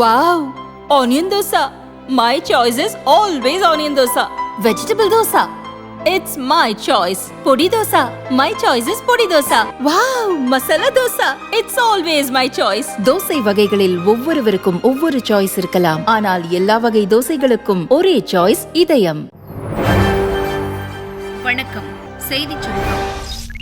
Wow onion dosa my choice is always onion dosa vegetable dosa it's my choice podi dosa my choice is podi dosa wow masala dosa it's always my choice dosai வகைகளில் ஒவ்வொருவருக்கும் ஒவ்வொரு choice இருக்கலாம். ஆனால் எல்லா வகை தோசைகளுக்கும் ஒரே choice இதயம். வணக்கம். செய்தி சுருக்கம்.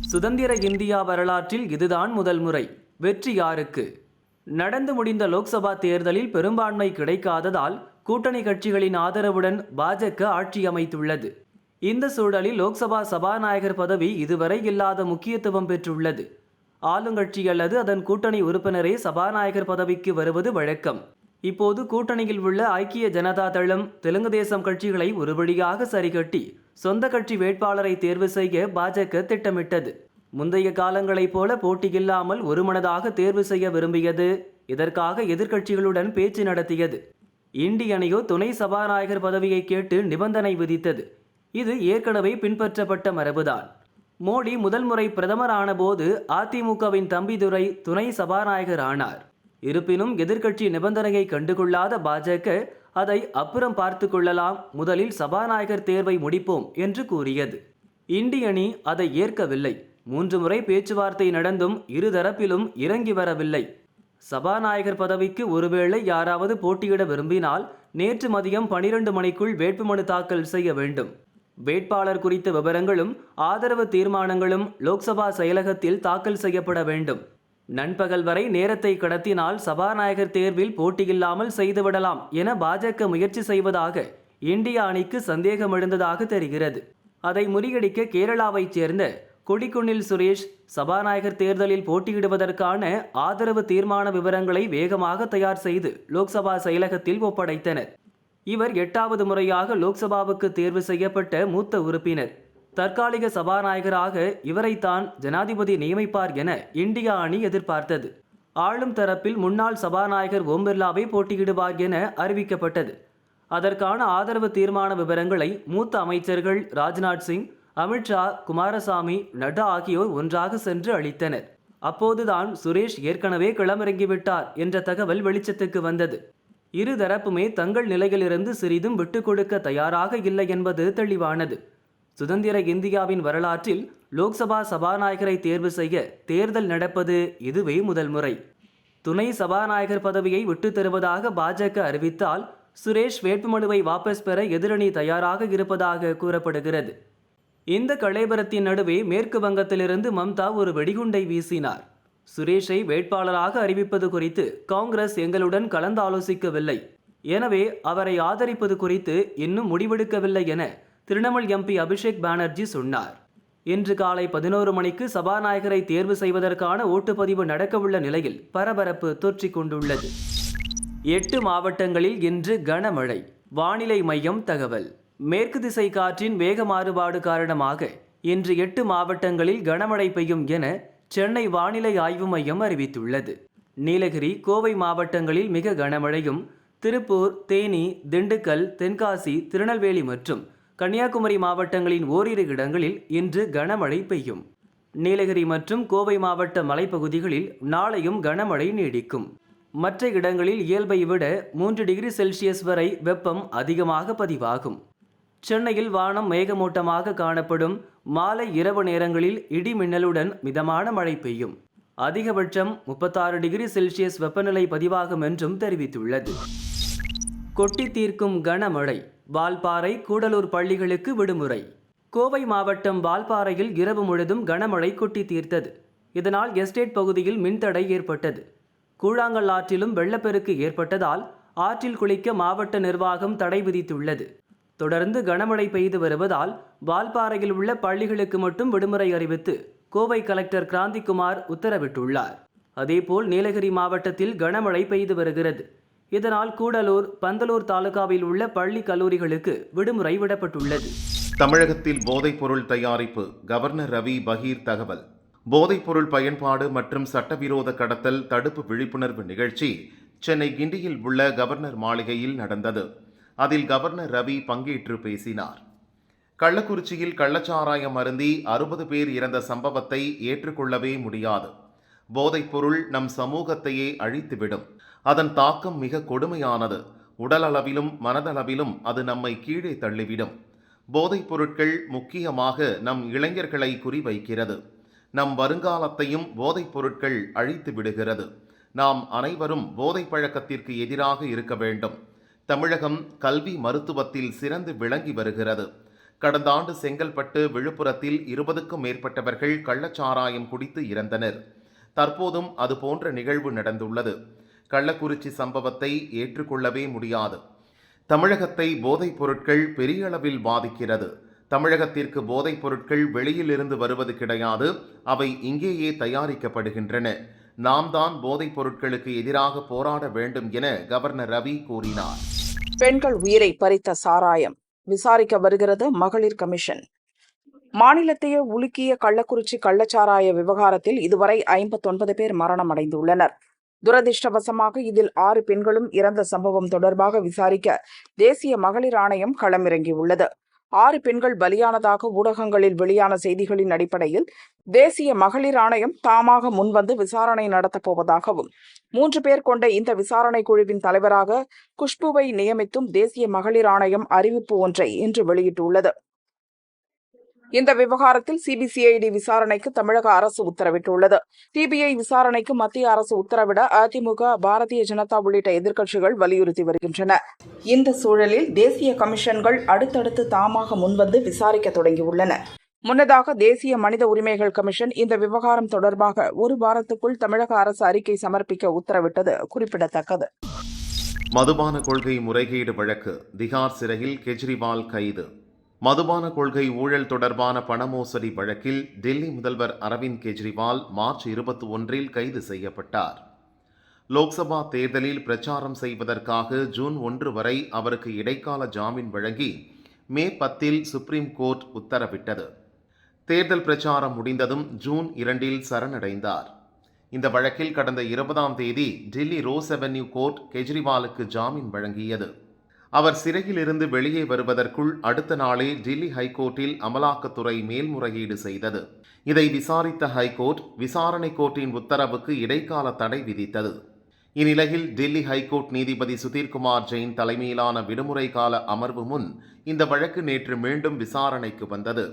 சுதந்திர இந்தியா வரலாற்றில் இதுதான் முதல் முறை. வெற்றி யாருக்கு? நடந்து முடிந்த லோக்சபா தேர்தலில் பெரும்பான்மை கிடைக்காததால் கூட்டணி கட்சிகளின் ஆதரவுடன் பாஜக ஆட்சி அமைத்துள்ளது. இந்த சூழலில் லோக்சபா சபாநாயகர் பதவி இதுவரை இல்லாத முக்கியத்துவம் பெற்றுள்ளது. ஆளுங்கட்சி அல்லது அதன் கூட்டணி உறுப்பினரே சபாநாயகர் பதவிக்கு வருவது வழக்கம். இப்போது கூட்டணியில் உள்ள ஐக்கிய ஜனதா தளம் தெலுங்கு தேசம் கட்சிகளை ஒருபடியாக சரிகட்டி சொந்த கட்சி வேட்பாளரை தேர்வு செய்ய பாஜக திட்டமிட்டது. முந்தைய காலங்களைப் போல போட்டியில்லாமல் ஒருமனதாக தேர்வு செய்ய விரும்பியது. இதற்காக எதிர்க்கட்சிகளுடன் பேச்சு நடத்தியது. இண்டி அணியோ துணை சபாநாயகர் பதவியை கேட்டு நிபந்தனை விதித்தது. இது ஏற்கனவே பின்பற்றப்பட்ட மரபுதான். மோடி முதல் முறை பிரதமர் ஆனபோது அதிமுகவின் தம்பிதுரை துணை சபாநாயகர் ஆனார். இருப்பினும் எதிர்க்கட்சி நிபந்தனையை கண்டுகொள்ளாத பாஜக அதை அப்புறம் பார்த்து கொள்ளலாம் முதலில் சபாநாயகர் தேர்வை முடிப்போம் என்று கூறியது. இண்டி அணி அதை ஏற்கவில்லை. மூன்று முறை பேச்சுவார்த்தை நடந்தும் இருதரப்பிலும் இறங்கி வரவில்லை. சபாநாயகர் பதவிக்கு ஒருவேளை யாராவது போட்டியிட விரும்பினால் நேற்று மதியம் பனிரெண்டு மணிக்குள் வேட்புமனு தாக்கல் செய்ய வேண்டும். வேட்பாளர் குறித்த விவரங்களும் ஆதரவு தீர்மானங்களும் லோக்சபா செயலகத்தில் தாக்கல் செய்யப்பட வேண்டும். நண்பகல் வரை நேரத்தை கடத்தினால் சபாநாயகர் தேர்வில் போட்டியில்லாமல் செய்துவிடலாம் என பாஜக முயற்சி செய்வதாக இந்திய அணிக்கு சந்தேகம் எழுந்ததாக தெரிகிறது. அதை முறியடிக்க கேரளாவைச் சேர்ந்த கொடிக்குன்னில் சுரேஷ் சபாநாயகர் தேர்தலில் போட்டியிடுவதற்கான ஆதரவு தீர்மான விவரங்களை வேகமாக தயார் செய்து லோக்சபா செயலகத்தில் ஒப்படைத்தனர். இவர் எட்டாவது முறையாக லோக்சபாவுக்கு தேர்வு செய்யப்பட்ட மூத்த உறுப்பினர். தற்காலிக சபாநாயகராக இவரைத்தான் ஜனாதிபதி நியமிப்பார் என இந்தியா அணி எதிர்பார்த்தது. ஆளும் தரப்பில் முன்னாள் சபாநாயகர் ஓம் பிர்லாவை போட்டியிடுவார் என அறிவிக்கப்பட்டது. அதற்கான ஆதரவு தீர்மான விவரங்களை மூத்த அமைச்சர்கள் ராஜ்நாத் சிங் அமித்ஷா குமாரசாமி நட்டா ஆகியோர் ஒன்றாக சென்று அளித்தனர். அப்போதுதான் சுரேஷ் ஏற்கனவே களமிறங்கிவிட்டார் என்ற தகவல் வெளிச்சத்துக்கு வந்தது. இரு தரப்புமே தங்கள் நிலையிலிருந்து சிறிதும் விட்டுக்கொடுக்க தயாராக இல்லை என்பது தெளிவானது. சுதந்திர இந்தியாவின் வரலாற்றில் லோக்சபா சபாநாயகரை தேர்வு செய்ய தேர்தல் நடப்பது இதுவே முதல் முறை. துணை சபாநாயகர் பதவியை விட்டு தருவதாக பாஜக அறிவித்தால் சுரேஷ் வேட்புமனுவை வாபஸ் பெற எதிரணி தயாராக இருப்பதாக கூறப்படுகிறது. இந்த கலைபரத்தின் நடுவே மேற்கு வங்கத்திலிருந்து மம்தா ஒரு வெடிகுண்டை வீசினார். சுரேஷை வேட்பாளராக அறிவிப்பது குறித்து காங்கிரஸ் எங்களுடன் கலந்தாலோசிக்கவில்லை. எனவே அவரை ஆதரிப்பது குறித்து இன்னும் முடிவெடுக்கவில்லை என திரிணாமுல் எம்பி அபிஷேக் பானர்ஜி சொன்னார். இன்று காலை பதினோரு மணிக்கு சபாநாயகரை தேர்வு செய்வதற்கான ஓட்டுப்பதிவு நடக்கவுள்ள நிலையில் பரபரப்பு தொற்றிக் கொண்டுள்ளது. எட்டு மாவட்டங்களில் இன்று கனமழை. வானிலை மையம் தகவல். மேற்கு திசை காற்றின் வேக மாறுபாடு காரணமாக இன்று எட்டு மாவட்டங்களில் கனமழை பெய்யும் என சென்னை வானிலை ஆய்வு மையம் அறிவித்துள்ளது. நீலகிரி கோவை மாவட்டங்களில் மிக கனமழையும் திருப்பூர் தேனி திண்டுக்கல் தென்காசி திருநெல்வேலி மற்றும் கன்னியாகுமரி மாவட்டங்களின் ஓரிரு இடங்களில் இன்று கனமழை பெய்யும். நீலகிரி மற்றும் கோவை மாவட்ட மலைப்பகுதிகளில் நாளையும் கனமழை நீடிக்கும். மற்ற இடங்களில் இயல்பை விட மூன்று டிகிரி செல்சியஸ் வரை வெப்பம் அதிகமாக பதிவாகும். சென்னையில் வானம் மேகமூட்டமாக காணப்படும் மாலை இரவு நேரங்களில் இடி மின்னலுடன் மிதமான மழை பெய்யும். அதிகபட்சம் முப்பத்தாறு டிகிரி செல்சியஸ் வெப்பநிலை பதிவாகும் என்றும் தெரிவித்துள்ளது. கொட்டி தீர்க்கும் கனமழை வால்பாறை கூடலூர் பள்ளிகளுக்கு விடுமுறை. கோவை மாவட்டம் வால்பாறையில் இரவு முழுதும் கனமழை கொட்டி தீர்த்தது. இதனால் எஸ்டேட் பகுதியில் மின்தடை ஏற்பட்டது. கூழாங்கல் ஆற்றிலும் வெள்ளப்பெருக்கு ஏற்பட்டதால் ஆற்றில் குளிக்க மாவட்ட நிர்வாகம் தடை விதித்துள்ளது. தொடர்ந்து கனமழை பெய்து வருவதால் வால்பாறையில் உள்ள பள்ளிகளுக்கு மட்டும் விடுமுறை அறிவித்து கோவை கலெக்டர் கிராந்திகுமார் உத்தரவிட்டுள்ளார். அதேபோல் நீலகிரி மாவட்டத்தில் கனமழை பெய்து வருகிறது. இதனால் கூடலூர் பந்தலூர் தாலுகாவில் உள்ள பள்ளி கல்லூரிகளுக்கு விடுமுறை விடப்பட்டுள்ளது. தமிழகத்தில் போதைப்பொருள் தயாரிப்பு கவர்னர் ரவி பகீர் தகவல். போதைப்பொருள் பயன்பாடு மற்றும் சட்டவிரோத கடத்தல் தடுப்பு விழிப்புணர்வு நிகழ்ச்சி சென்னை கிண்டியில் உள்ள கவர்னர் மாளிகையில் நடந்தது. அதில் கவர்னர் ரவி பங்கேற்று பேசினார். கள்ளக்குறிச்சியில் கள்ளச்சாராயம் அருந்தி அறுபது பேர் இறந்த சம்பவத்தை ஏற்றுக்கொள்ளவே முடியாது. போதைப்பொருள் நம் சமூகத்தையே அழித்துவிடும். அதன் தாக்கம் மிக கொடுமையானது. உடலளவிலும் மனதளவிலும் அது நம்மை கீழே தள்ளிவிடும். போதைப் பொருட்கள் முக்கியமாக நம் இளைஞர்களை குறிவைக்கிறது. நம் வருங்காலத்தையும் போதைப் பொருட்கள் அழித்து விடுகிறது. நாம் அனைவரும் போதை பழக்கத்திற்கு எதிராக இருக்க வேண்டும். தமிழகம் கல்வி மருத்துவத்தில் சிறந்து விளங்கி வருகிறது. கடந்த ஆண்டு செங்கல்பட்டு விழுப்புரத்தில் இருபதுக்கும் மேற்பட்டவர்கள் கள்ளச்சாராயம் குடித்து இறந்தனர். தற்போதும் அது போன்ற நிகழ்வு நடந்துள்ளது. கள்ளக்குறிச்சி சம்பவத்தை ஏற்றுக்கொள்ளவே முடியாது. தமிழகத்தை போதைப் பொருட்கள் பெரிய அளவில் பாதிக்கிறது. தமிழகத்திற்கு போதைப் பொருட்கள் வெளியிலிருந்து வருவது கிடையாது. அவை இங்கேயே தயாரிக்கப்படுகின்றன. நாம் தான் போதைப் பொருட்களுக்கு எதிராக போராட வேண்டும் என கவர்னர் ரவி கூறினார். பெண்கள் உயிரை பறித்த சாராயம் விசாரிக்க வருகிறது மகளிர் கமிஷன். மாநிலத்தையே உலுக்கிய கள்ளக்குறிச்சி கள்ளச்சாராய விவகாரத்தில் இதுவரை ஐம்பத்தொன்பது பேர் மரணம் அடைந்துள்ளனர் துரதிர்ஷ்டவசமாக இதில் ஆறு பெண்களும் இறந்த சம்பவம் தொடர்பாக விசாரிக்க தேசிய மகளிர் ஆணையம் களமிறங்கியுள்ளது. ஆறு பெண்கள் பலியானதாக ஊடகங்களில் வெளியான செய்திகளின் அடிப்படையில் தேசிய மகளிர் ஆணையம் தாமாக முன்வந்து விசாரணை நடத்தப் போவதாகவும் மூன்று பேர் கொண்ட இந்த விசாரணை குழுவின் தலைவராக குஷ்புவை நியமித்தும் தேசிய மகளிர் ஆணையம் அறிவிப்பு ஒன்றை இன்று வெளியிட்டுள்ளது. இந்த விவகாரத்தில் சிபிசிஐடி விசாரணைக்கு தமிழக அரசு உத்தரவிட்டுள்ளது. சிபிஐ விசாரணைக்கு மத்திய அரசு உத்தரவிட அதிமுக பாரதிய ஜனதா உள்ளிட்ட எதிர்க்கட்சிகள் வலியுறுத்தி வருகின்றன. இந்த சூழலில் தேசிய கமிஷன்கள் அடுத்தடுத்து தாமாக முன்வந்து விசாரிக்க தொடங்கியுள்ளன. முன்னதாக தேசிய மனித உரிமைகள் கமிஷன் இந்த விவகாரம் தொடர்பாக ஒரு வாரத்துக்குள் தமிழக அரசு அறிக்கை சமர்ப்பிக்க உத்தரவிட்டது குறிப்பிடத்தக்கது. மதுபான கொள்கை முறைகேடு வழக்கு திகார் சிறையில் கெஜ்ரிவால் கைது. மதுபான கொள்கை ஊழல் தொடர்பான பண மோசடி வழக்கில் டெல்லி முதல்வர் அரவிந்த் கெஜ்ரிவால் மார்ச் இருபத்தி ஒன்றில் கைது செய்யப்பட்டார். லோக்சபா தேர்தலில் பிரச்சாரம் செய்வதற்காக ஜூன் ஒன்று வரை அவருக்கு இடைக்கால ஜாமீன் வழங்கி மே பத்தில் சுப்ரீம் கோர்ட் உத்தரவிட்டது. தேர்தல் பிரச்சாரம் முடிந்ததும் ஜூன் இரண்டில் சரணடைந்தார். இந்த வழக்கில் கடந்த இருபதாம் தேதி டெல்லி ரோஸ் அவென்யூ கோர்ட் கெஜ்ரிவாலுக்கு ஜாமீன் வழங்கியது. அவர் சிறையிலிருந்து வெளியே வருவதற்குள் அடுத்த நாளே டெல்லி ஹைகோர்ட்டில் அமலாக்கத்துறை மேல்முறையீடு செய்தது. இதை விசாரித்த ஹைகோர்ட் விசாரணை கோர்ட்டின் உத்தரவுக்கு இடைக்கால தடை விதித்தது. இந்நிலையில் டெல்லி ஹைகோர்ட் நீதிபதி சுதீர்குமார் ஜெயின் தலைமையிலான விடுமுறை கால அமர்வு முன் இந்த வழக்கு நேற்று மீண்டும் விசாரணைக்கு வந்தது.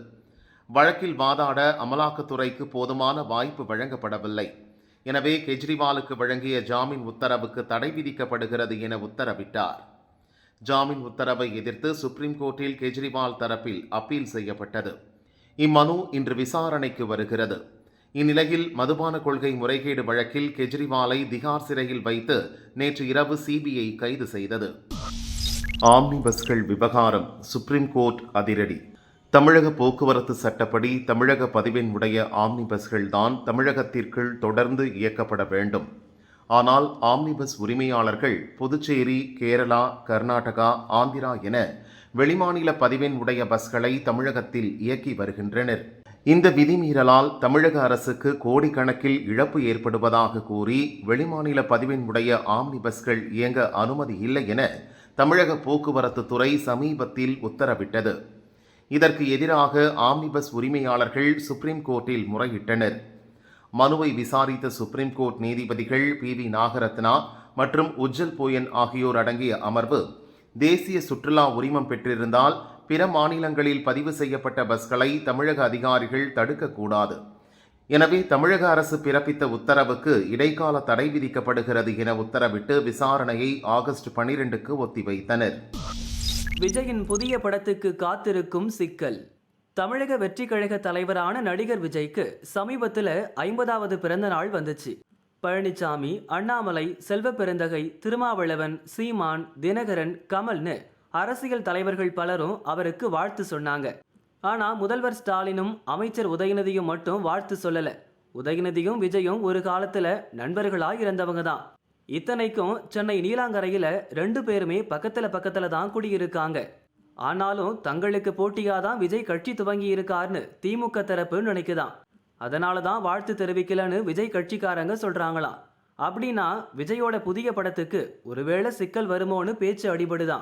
வழக்கில் வாதாட அமலாக்கத்துறைக்கு போதுமான வாய்ப்பு வழங்கப்படவில்லை. எனவே கெஜ்ரிவாலுக்கு வழங்கிய ஜாமீன் உத்தரவுக்கு தடை விதிக்கப்படுகிறது என உத்தரவிட்டார். ஜாமீன் உத்தரவை எதிர்த்து சுப்ரீம் கோர்ட்டில் கெஜ்ரிவால் தரப்பில் அப்பீல் செய்யப்பட்டது. இம்மனு இன்று விசாரணைக்கு வருகிறது. இந்நிலையில் மதுபான கொள்கை முறைகேடு வழக்கில் கெஜ்ரிவாலை திகார் சிறையில் வைத்து நேற்று இரவு சிபிஐ கைது செய்தது. ஆம்னி பஸ்கள் விவகாரம் சுப்ரீம் கோர்ட் அதிரடி. தமிழக போக்குவரத்து சட்டப்படி தமிழக பதிவெண் உடைய ஆம்னி பஸ்கள் தான் தமிழகத்திற்குள் தொடர்ந்து இயக்கப்பட வேண்டும். ஆனால் ஆம்னி பஸ் உரிமையாளர்கள் புதுச்சேரி கேரளா கர்நாடகா ஆந்திரா என வெளிமாநில பதிவெண் உடைய பஸ்களை தமிழகத்தில் இயக்கி வருகின்றனர். இந்த விதிமீறலால் தமிழக அரசுக்கு கோடிக்கணக்கில் இழப்பு ஏற்படுவதாக கூறி வெளிமாநில பதிவெண் உடைய ஆம்னி பஸ்கள் இயங்க அனுமதி இல்லை என தமிழக போக்குவரத்து துறை சமீபத்தில் உத்தரவிட்டது. இதற்கு எதிராக ஆம்னி பஸ் உரிமையாளர்கள் சுப்ரீம் கோர்ட்டில் முறையிட்டனர். மனுவை விசாரித்த சுப்ரீம் கோர்ட் நீதிபதிகள் பி. வி. நாகரத்னா மற்றும் உஜ்ஜல் போயன் ஆகியோர் அடங்கிய அமர்வு தேசிய சுற்றுலா உரிமம் பெற்றிருந்தால் பிற மாநிலங்களில் பதிவு செய்யப்பட்ட பஸ்களை தமிழக அதிகாரிகள் தடுக்கக்கூடாது. எனவே தமிழக அரசு பிறப்பித்த உத்தரவுக்கு இடைக்கால தடை விதிக்கப்படுகிறது என உத்தரவிட்டு விசாரணையை ஆகஸ்ட் பனிரெண்டுக்கு ஒத்திவைத்தனர். விஜயின் புதிய படத்துக்கு காத்திருக்கும் சிக்கல். தமிழக வெற்றி கழக தலைவரான நடிகர் விஜய்க்கு சமீபத்தில் ஐம்பதாவது பிறந்த நாள் வந்துச்சு. பழனிசாமி அண்ணாமலை செல்வ பெருந்தகை திருமாவளவன் சீமான் தினகரன் கமல்னு அரசியல் தலைவர்கள் பலரும் அவருக்கு வாழ்த்து சொன்னாங்க. ஆனால் முதல்வர் ஸ்டாலினும் அமைச்சர் உதயநிதியும் மட்டும் வாழ்த்து சொல்லலை. உதயநிதியும் விஜயும் ஒரு காலத்தில் நண்பர்களாக இருந்தவங்க தான். இத்தனைக்கும் சென்னை நீலாங்கரையில் ரெண்டு பேருமே பக்கத்தில் பக்கத்தில் தான் குடியிருக்காங்க. ஆனாலும் தங்களுக்கு போட்டியாக தான் விஜய் கட்சி துவங்கி இருக்காருன்னு திமுக தரப்பு நினைக்குதான். அதனால தான் வாழ்த்து தெரிவிக்கலன்னு விஜய் கட்சிக்காரங்க சொல்கிறாங்களாம் அப்படின்னா விஜயோட புதிய படத்துக்கு ஒருவேளை சிக்கல் வருமோன்னு பேச்சு அடிபடுதான்.